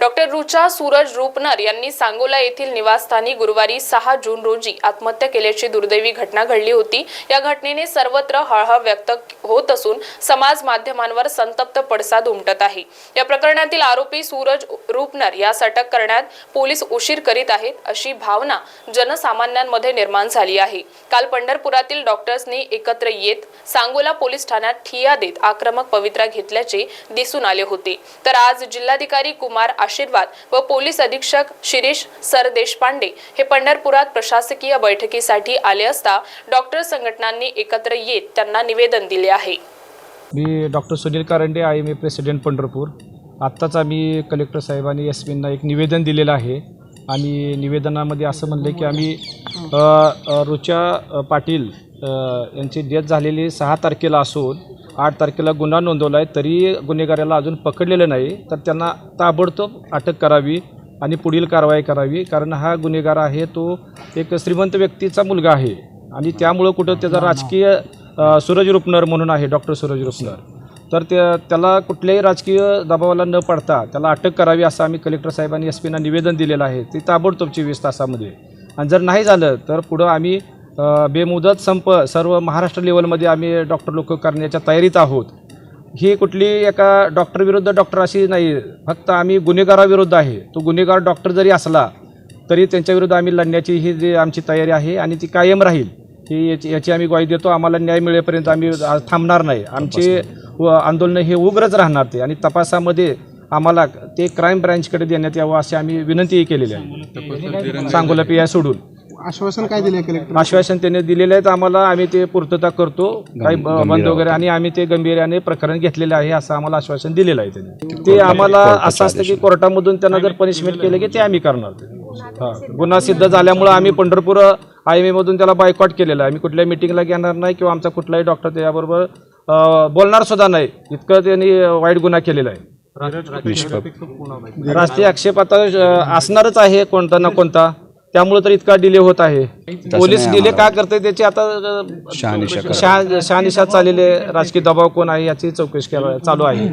Doctor Rucha Suraj Rupnar यांनी सांगोला येथील निवासस्थानी गुरुवारी सहा जून रोजी आत्महत्या केल्याची दुर्दैवी घटना घडली होती. या घटनेने सर्वत्र हळहळ व्यक्त होत असून समाज माध्यमांवर संतप्त पडसाद उमटत आहे. या प्रकरणातील आरोपी सूरज रूपनर यास अटक करण्यात पोलीस उशीर करीत आहेत अशी भावना जनसामान्यांमध्ये निर्माण झाली आहे. काल पंढरपुरातील डॉक्टर्सनी एकत्र येत सांगोला पोलीस ठाण्यात ठिया देत आक्रमक पवित्रा घेतल्याचे दिसून आले होते. तर आज जिल्हाधिकारी कुमार आशीर्वाद व पोलीस अधीक्षक शिरीष सरदेशपांडे हे पंढरपुरात प्रशासकीय बैठकीसाठी आले असता डॉक्टर संघटनांनी एकत्र येत त्यांना निवेदन दिले आहे. मी doctor Sunil Karande I M A president Pandharpur. आत्ताच आम्ही कलेक्टर साहेबांनी एस पींना एक निवेदन दिलेलं आहे. आणि निवेदनामध्ये असं म्हणलं की आम्ही रुचा पाटील यांची डेथ झालेली सहा तारखेला असून आठ तारखेला गुन्हा नोंदवला आहे तरी गुन्हेगाराला अजून पकडलेलं नाही. तर त्यांना ताबडतोब अटक करावी आणि पुढील कारवाई करावी कारण हा गुन्हेगार आहे तो एक श्रीमंत व्यक्तीचा मुलगा आहे. आणि त्यामुळं कुठं त्याचा राजकीय सूरज रुपनर म्हणून आहे डॉक्टर सूरज रुपनर. तर त्या त्याला कुठल्याही राजकीय दबावाला न पडता त्याला अटक करावी असं आम्ही कलेक्टर साहेबांनी एस पीना निवेदन दिलेलं आहे. ते ताबडतोब चोवीस तासामध्ये. आणि जर नाही झालं तर पुढं आम्ही बेमुदत संप सर्व महाराष्ट्र लेवलमध्ये आम्ही डॉक्टर लोक करण्याच्या तयारीत आहोत. ही कुठली एका डॉक्टरविरुद्ध डॉक्टर अशी नाही फक्त आम्ही गुन्हेगाराविरुद्ध आहे. तो गुन्हेगार डॉक्टर जरी असला तरी त्यांच्याविरुद्ध आम्ही लढण्याची ही जी आमची तयारी आहे आणि ती कायम राहील. ही याची याची आम्ही ग्वाही देतो. आम्हाला न्याय मिळेपर्यंत आम्ही थांबणार नाही. आमचे व आंदोलन हे उग्रच राहणार ते आणि तपासामध्ये आम्हाला ते क्राईम ब्रँचकडे देण्यात यावं अशी आम्ही विनंतीही केलेली आहे. सांगोला पी आय सोडून. आश्वासन काय दिले कलेक्टर आश्वासन त्यांनी दिलेलं आहे तर आम्हाला आम्ही ते पूर्तता करतो. काही ब- बंद वगैरे आणि आम्ही ते गंभीर्याने प्रकरण घेतलेले आहे असं आम्हाला आश्वासन दिलेलं आहे त्यांनी. ते आम्हाला असं असतं की कोर्टामधून त्यांना जर पनिशमेंट केलं की ते आम्ही करणार. हा. गुन्हा सिद्ध झाल्यामुळं आम्ही पंढरपूर आय एम मधून त्याला बायकॉट केलेलं आहे. आम्ही कुठल्याही मिटिंगला घेणार नाही किंवा आमचा कुठलाही डॉक्टर त्याच्याबरोबर अं, बोलणार सुद्धा नाही. इतकं त्यांनी वाईट गुन्हा केलेला आहे. राष्ट्रीय आक्षेप आता अं, असणारच आहे कोणता ना कोणता. त्यामुळे तर इतका डिले होत आहे. पोलीस डिले का करते त्याची आता अं, शहा शहानिशा चाललेले राजकीय दबाव कोण आहे याची चौकशी चालू आहे.